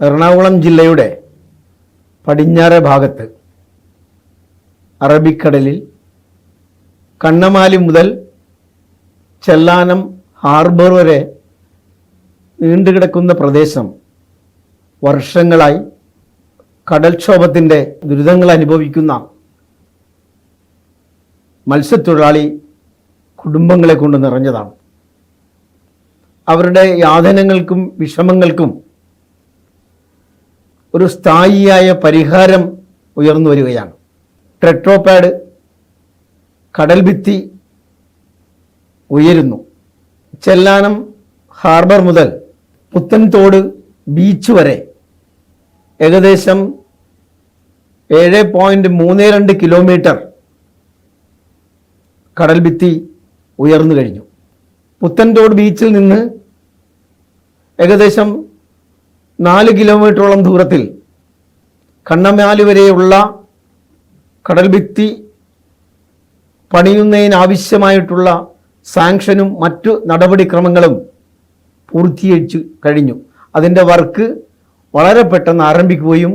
എറണാകുളം ജില്ലയുടെ പടിഞ്ഞാറെ ഭാഗത്ത് അറബിക്കടലിൽ കണ്ണമാലി മുതൽ ചെല്ലാനം ഹാർബർ വരെ നീണ്ടുകിടക്കുന്ന പ്രദേശം വർഷങ്ങളായി കടൽക്ഷോഭത്തിന്റെ ദുരിതങ്ങൾ അനുഭവിക്കുന്ന മത്സ്യത്തൊഴിലാളി കുടുംബങ്ങളെ കൊണ്ട് നിറഞ്ഞതാണ്. അവരുടെ യാതനകൾക്കും വിഷമങ്ങൾക്കും ഒരു സ്ഥായിയായ പരിഹാരം ഉയർന്നു വരികയാണ്. ട്രെട്രോപാഡ് കടൽഭിത്തി ഉയരുന്നു. ചെല്ലാനം ഹാർബർ മുതൽ പുത്തൻതോട് ബീച്ച് വരെ ഏകദേശം ഏഴ് പോയിന്റ് മൂന്ന് രണ്ട് കിലോമീറ്റർ കടൽഭിത്തി ഉയർന്നു കഴിഞ്ഞു. പുത്തൻതോട് ബീച്ചിൽ നിന്ന് ഏകദേശം നാല് കിലോമീറ്ററോളം ദൂരത്തിൽ കണ്ണമാലി വരെയുള്ള കടൽഭിത്തി പണിയുന്നതിനാവശ്യമായിട്ടുള്ള സാങ്ഷനും മറ്റു നടപടിക്രമങ്ങളും പൂർത്തീകരിച്ചു കഴിഞ്ഞു. അതിന്റെ വർക്ക് വളരെ പെട്ടെന്ന് ആരംഭിക്കുകയും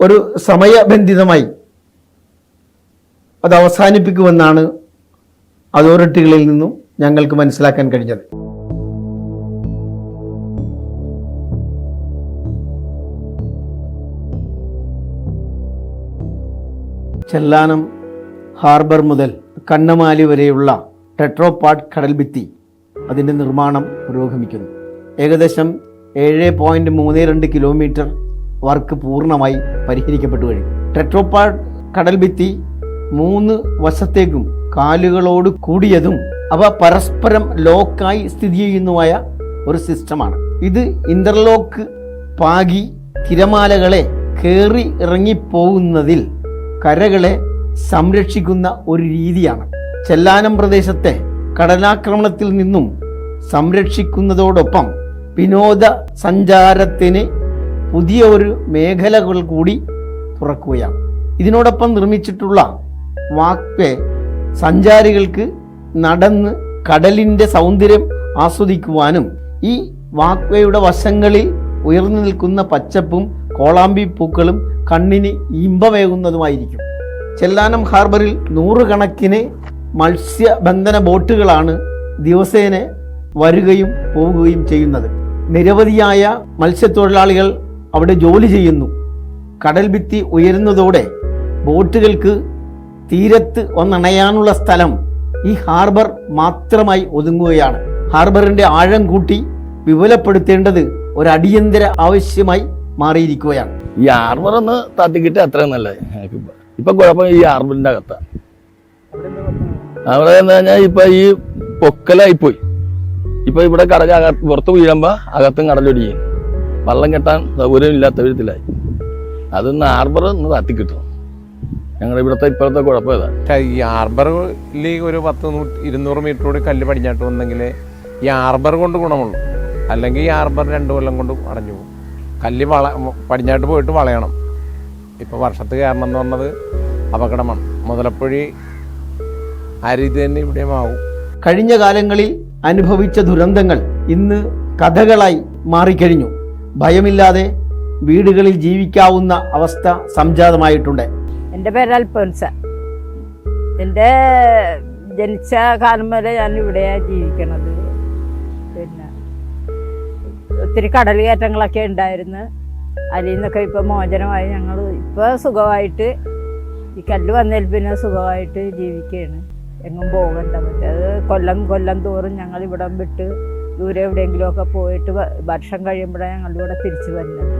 ഒരു സമയബന്ധിതമായി അത് അവസാനിപ്പിക്കുമെന്നാണ് അതോറിറ്റികളിൽ നിന്നും ഞങ്ങൾക്ക് മനസ്സിലാക്കാൻ കഴിഞ്ഞത്. ചെല്ലാനം ഹാർബർ മുതൽ കണ്ണമാലി വരെയുള്ള ടെട്രോപാഡ് കടൽഭിത്തി അതിന്റെ നിർമ്മാണം പുരോഗമിക്കുന്നു. ഏകദേശം ഏഴ് പോയിന്റ് മൂന്ന് രണ്ട് കിലോമീറ്റർ വർക്ക് പൂർണമായി പരിഹരിക്കപ്പെട്ടു കഴിഞ്ഞു. ടെട്രോപാഡ് കടൽഭിത്തി മൂന്ന് വശത്തേക്കും കാലുകളോട് കൂടിയതും അവ പരസ്പരം ലോക്കായി സ്ഥിതി ചെയ്യുന്നതുമായ ഒരു സിസ്റ്റമാണ്. ഇത് ഇന്റർലോക്ക് പാകി തിരമാലകളെ കയറി ഇറങ്ങിപ്പോകുന്നതിൽ കരകളെ സംരക്ഷിക്കുന്ന ഒരു രീതിയാണ്. ചെല്ലാനം പ്രദേശത്തെ കടലാക്രമണത്തിൽ നിന്നും സംരക്ഷിക്കുന്നതോടൊപ്പം വിനോദ സഞ്ചാരത്തിന് പുതിയ ഒരു മേഖലകൾ കൂടി തുറക്കുകയാണ്. ഇതിനോടൊപ്പം നിർമ്മിച്ചിട്ടുള്ള വാക്വേ സഞ്ചാരികൾക്ക് നടന്ന് കടലിന്റെ സൗന്ദര്യം ആസ്വദിക്കുവാനും ഈ വാക്വേയുടെ വശങ്ങളിൽ ഉയർന്നു നിൽക്കുന്ന പച്ചപ്പും കോളാമ്പി പൂക്കളും കണ്ണിന് ഇമ്പമേകുന്നതുമായിരിക്കും ചെല്ലാനം ഹാർബറിൽ നൂറുകണക്കിന് മത്സ്യബന്ധന ബോട്ടുകളാണ് ദിവസേന വരികയും പോവുകയും ചെയ്യുന്നത്. നിരവധിയായ മത്സ്യത്തൊഴിലാളികൾ അവിടെ ജോലി ചെയ്യുന്നു. കടൽ ഭിത്തി ഉയരുന്നതോടെ ബോട്ടുകൾക്ക് തീരത്ത് ഒന്നണയാനുള്ള സ്ഥലം ഈ ഹാർബർ മാത്രമായി ഒതുങ്ങുകയാണ്. ഹാർബറിന്റെ ആഴം കൂട്ടി വിപുലപ്പെടുത്തേണ്ടത് ഒരു അടിയന്തര ആവശ്യമായി മാറിയിരിക്കുകയാണ്. ഈ ആർബർ ഒന്ന് തട്ടിക്കിട്ട് അത്രയും നല്ലത്. ഞങ്ങൾക്കിപ്പോ ഇപ്പൊ കുഴപ്പം ഈ ആർബറിന്റെ അകത്താ. അവിടെ എന്ന് പറഞ്ഞാൽ ഇപ്പൊ ഈ പൊക്കലായിപ്പോയി. ഇപ്പൊ ഇവിടെ കടൽ പുറത്ത് വീഴുമ്പോ അകത്തും കടലൊടിയും വള്ളം കെട്ടാൻ സൗകര്യം ഇല്ലാത്ത വിധത്തിലായി. അതൊന്ന് ആർബർ ഒന്ന് തത്തിക്കിട്ടണം ഞങ്ങളുടെ ഇവിടുത്തെ ഇപ്പോഴത്തെ കുഴപ്പം ഈ ആർബറിൽ ഒരു പത്ത് നൂറ്റി ഇരുന്നൂറ് മീറ്റർ കൂടി കല്ല് പടിഞ്ഞാട്ട് വന്നെങ്കിൽ ഈ ആർബർ കൊണ്ട് ഗുണമുള്ളൂ. അല്ലെങ്കിൽ ഈ ആർബർ രണ്ട് കൊല്ലം കൊണ്ട് അടഞ്ഞു പോകും. കല്ല് വള പടിഞ്ഞാട്ട് പോയിട്ട് വളയണം. ഇപ്പോൾ വർഷത്ത് കയറണം എന്ന് പറഞ്ഞത് അപകടമാണ്. മുതലപ്പൊഴി ആ രീതി തന്നെ ഇവിടെയും ആവും. കഴിഞ്ഞ കാലങ്ങളിൽ അനുഭവിച്ച ദുരന്തങ്ങൾ ഇന്ന് കഥകളായി മാറിക്കഴിഞ്ഞു. ഭയമില്ലാതെ വീടുകളിൽ ജീവിക്കാവുന്ന അവസ്ഥ സംജാതമായിട്ടുണ്ട്. എന്റെ പേര് അൽഫോൻസ. എന്റെ ജനിച്ച കാലം വരെ ഞാൻ ഇവിടെയാണ് ജീവിക്കണത്. ഒത്തിരി കടൽ കയറ്റങ്ങളൊക്കെ ഉണ്ടായിരുന്നു. അതിൽ നിന്നൊക്കെ ഇപ്പോൾ മോചനമായി ഞങ്ങൾ ഇപ്പോൾ സുഖമായിട്ട് ഈ കല്ല് വന്നതിൽ പിന്നെ സുഖമായിട്ട് ജീവിക്കുകയാണ്. എങ്ങും പോകണ്ട മറ്റേത് കൊല്ലം കൊല്ലം തോറും ഞങ്ങൾ ഇവിടം വിട്ട് ദൂരെ എവിടെയെങ്കിലുമൊക്കെ പോയിട്ട് ഭക്ഷണം കഴിയുമ്പോഴാണ് ഞങ്ങളുടെ ഇവിടെ തിരിച്ചു വരുന്നത്.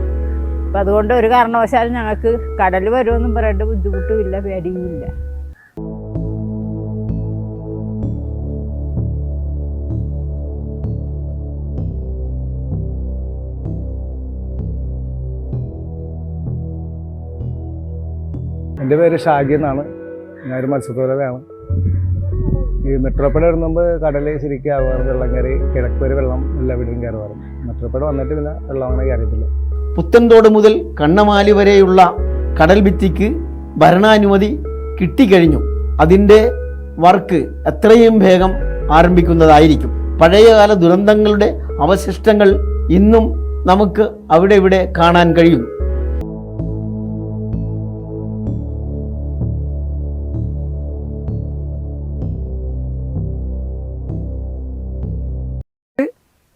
അപ്പം അതുകൊണ്ട് ഒരു കാരണവശാലും ഞങ്ങൾക്ക് കടൽ വരുമെന്നും പറയേണ്ട ബുദ്ധിമുട്ടുമില്ല പേടിയുമില്ല. എന്റെ പേര് ഷാഗി എന്നാണ്. ഞാനൊരു മത്സ്യത്തൊഴിലാളിയാണ്. ഈ മെട്രോപ്പട വരുമ്പോൾ കടലിൽ ശരിക്കും ആവാറ് വെള്ളം കയറി കിഴക്കൊരു വെള്ളം എല്ലാ വീട്ടിലും കയറുവാറ് മെട്രോപ്പട വന്നിട്ട് പിന്നെ വെള്ളം അങ്ങനെ കയറിയിട്ടില്ല. പുത്തൻതോട് മുതൽ കണ്ണമാലി വരെയുള്ള കടൽ ഭിത്തിക്ക് ഭരണാനുമതി കിട്ടിക്കഴിഞ്ഞു. അതിന്റെ വർക്ക് എത്രയും വേഗം ആരംഭിക്കുന്നതായിരിക്കും. പഴയകാല ദുരന്തങ്ങളുടെ അവശിഷ്ടങ്ങൾ ഇന്നും നമുക്ക് അവിടെ ഇവിടെ കാണാൻ കഴിയുന്നു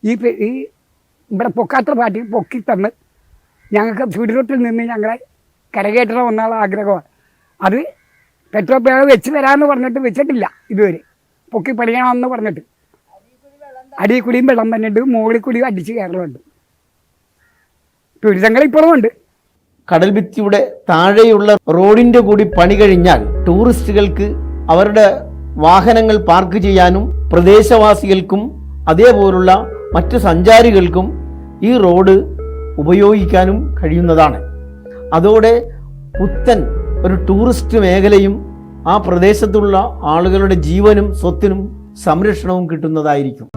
ഈ ഈ ഇവിടെ പൊക്കാത്ത പാർട്ടി പൊക്കി തന്ന് ഞങ്ങൾക്ക് സുരിറത്തിൽ നിന്ന് ഞങ്ങളെ കരകയറ്റണം എന്നുള്ള ആഗ്രഹമാണ്. അത് പെട്രോൾ പേ വെച്ച് തരാമെന്ന് പറഞ്ഞിട്ട് വെച്ചിട്ടില്ല ഇതുവരെ. പൊക്കി പണിയണമെന്ന് പറഞ്ഞിട്ട്. അടിയിൽ കൂടിയും വെള്ളം വന്നിട്ട് മുകളിൽ കൂടിയും അടിച്ച് കയറലുണ്ട്. ദുരിതങ്ങൾ ഇപ്പോഴും ഉണ്ട്. കടൽ ഭിത്തിയുടെ താഴെയുള്ള റോഡിന്റെ കൂടി പണി കഴിഞ്ഞാൽ ടൂറിസ്റ്റുകൾക്ക് അവരുടെ വാഹനങ്ങൾ പാർക്ക് ചെയ്യാനും പ്രദേശവാസികൾക്കും അതേപോലുള്ള മറ്റ് സഞ്ചാരികൾക്കും ഈ റോഡ് ഉപയോഗിക്കാനും കഴിയുന്നതാണ്. അതോടെ പുത്തൻ ഒരു ടൂറിസ്റ്റ് മേഖലയും ആ പ്രദേശത്തുള്ള ആളുകളുടെ ജീവനും സ്വത്തിനും സംരക്ഷണവും കിട്ടുന്നതായിരിക്കും.